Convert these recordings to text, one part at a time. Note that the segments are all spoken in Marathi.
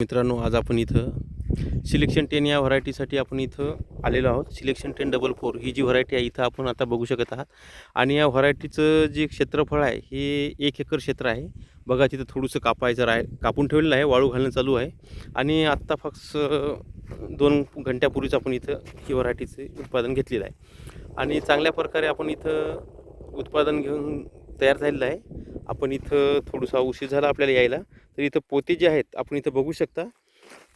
मित्रांनो आज आपण इथं सिलेक्शन टेन या व्हरायटीसाठी आपण इथं आलेलो आहोत. सिलेक्शन टेन डबल फोर ही जी व्हरायटी आहे इथं आपण आता बघू शकत आहात. आणि या व्हरायटीचं जे क्षेत्रफळ आहे हे एक एकर क्षेत्र आहे. बघा तिथं थोडंसं कापायचं राह कापून ठेवलेलं आहे वाळू घालणं चालू आहे. आणि आत्ता फक्त दोन घंट्यापूर्वीच आपण इथं ही व्हरायटीचं उत्पादन घेतलेलं आहे. आणि चांगल्या प्रकारे आपण इथं उत्पादन घेऊन तयार झालेलं आहे. आपण इथं थोडंसा उशीर झाला आपल्याला यायला. तर इथं पोते जे आहेत आपण इथं बघू शकता.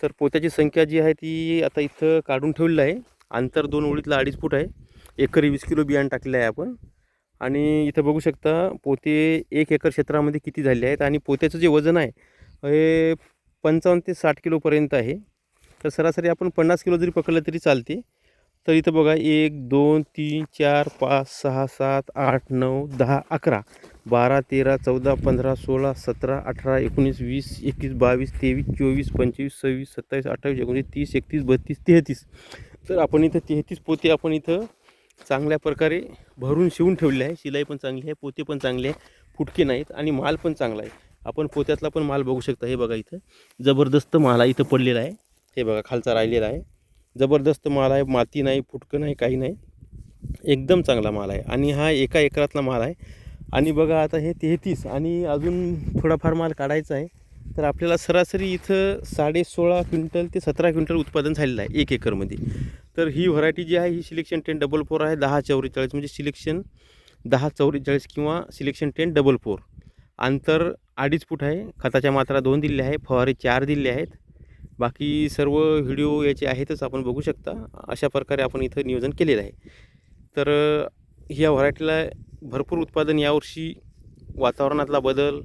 तर पोत्याची संख्या जी आहे ती आता इथं काढून ठेवलेलं आहे. अंतर दोन ओळीतलं अडीच फूट आहे. एकरी वीस किलो बियाणं टाकलेलं आहे आपण. आणि इथं बघू शकता पोते एक एकर क्षेत्रामध्ये किती झाले आहेत आणि पोत्याचं जे वजन आहे हे पंचावन्न ते साठ किलोपर्यंत आहे. तर सरासरी आपण पन्नास किलो जरी पकडलं तरी चालते. तर इथं बघा एक दोन तीन चार पाच सहा सात आठ नऊ दहा अकरा बारा तेरा चौदा पंधरा सोळा सतरा अठरा एकोणीस वीस एकवीस बावीस तेवीस चोवीस पंचवीस सव्वीस सत्तावीस अठ्ठावीस एकोणीस तीस एकतीस बत्तीस तेहतीस. तर आपण इथं तेहतीस पोते आपण इथं चांगल्या प्रकारे भरून शिवून ठेवले आहे. शिलाई पण चांगली आहे पोते पण चांगले आहे फुटके नाहीत आणि माल पण चांगला आहे. आपण पोत्यातला पण माल बघू शकता. हे बघा इथं. जबरदस्त माल इथं पडलेला आहे. हे बघा खालचा राहिलेला आहे. जबरदस्त माल आहे माती नाही फुटकं नाही काही नाही. एकदम चांगला माल आहे. आणि हा एका एकरातला माल आहे. आणि बघा आता हे तेहतीस आणि अजून थोडाफार माल काढायचा आहे. तर आपल्याला सरासरी इथं साडे सोळा क्विंटल ते सतरा क्विंटल उत्पादन झालेलं आहे एक एकरमध्ये. तर ही व्हरायटी जी आहे ही सिलेक्शन टेन डबल फोर आहे दहा चौवेचाळीस म्हणजे सिलेक्शन दहा चौवेचाळीस किंवा सिलेक्शन टेन डबल फोर. अंतर अडीच फूट आहे. खताच्या मात्रा दोन दिल्या आहे फवारे चार दिले आहेत. बाकी सर्व व्हिडिओ याचे आहेतच आपण बघू शकता. अशा प्रकारे आपण इथं नियोजन केलेलं आहे. तर ह्या व्हरायटीला भरपूर उत्पादन यावर्षी वातावरणातला बदल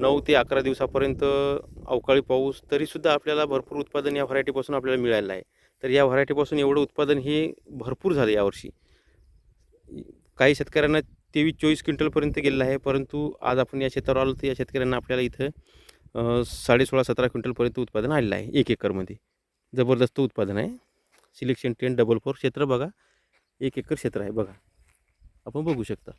नऊ ते अकरा दिवसापर्यंत अवकाळी पाऊस तरीसुद्धा आपल्याला भरपूर उत्पादन या व्हरायटीपासून आपल्याला मिळालेलं आहे. तर या व्हरायटीपासून एवढं उत्पादन हे भरपूर झालं यावर्षी. काही शेतकऱ्यांना तेवीस चोवीस क्विंटलपर्यंत गेलेलं आहे परंतु आज आपण या क्षेत्रावर आलो तर या शेतकऱ्यांना आपल्याला इथं साडे साडेसोळा सतरा क्विंटलपर्यंत उत्पादन आलेलं आहे एक एकरमध्ये. जबरदस्त उत्पादन आहे. सिलेक्शन टेन डबल फोर क्षेत्र बघा. एक एकर क्षेत्र आहे बघा. आपण बघू शकता.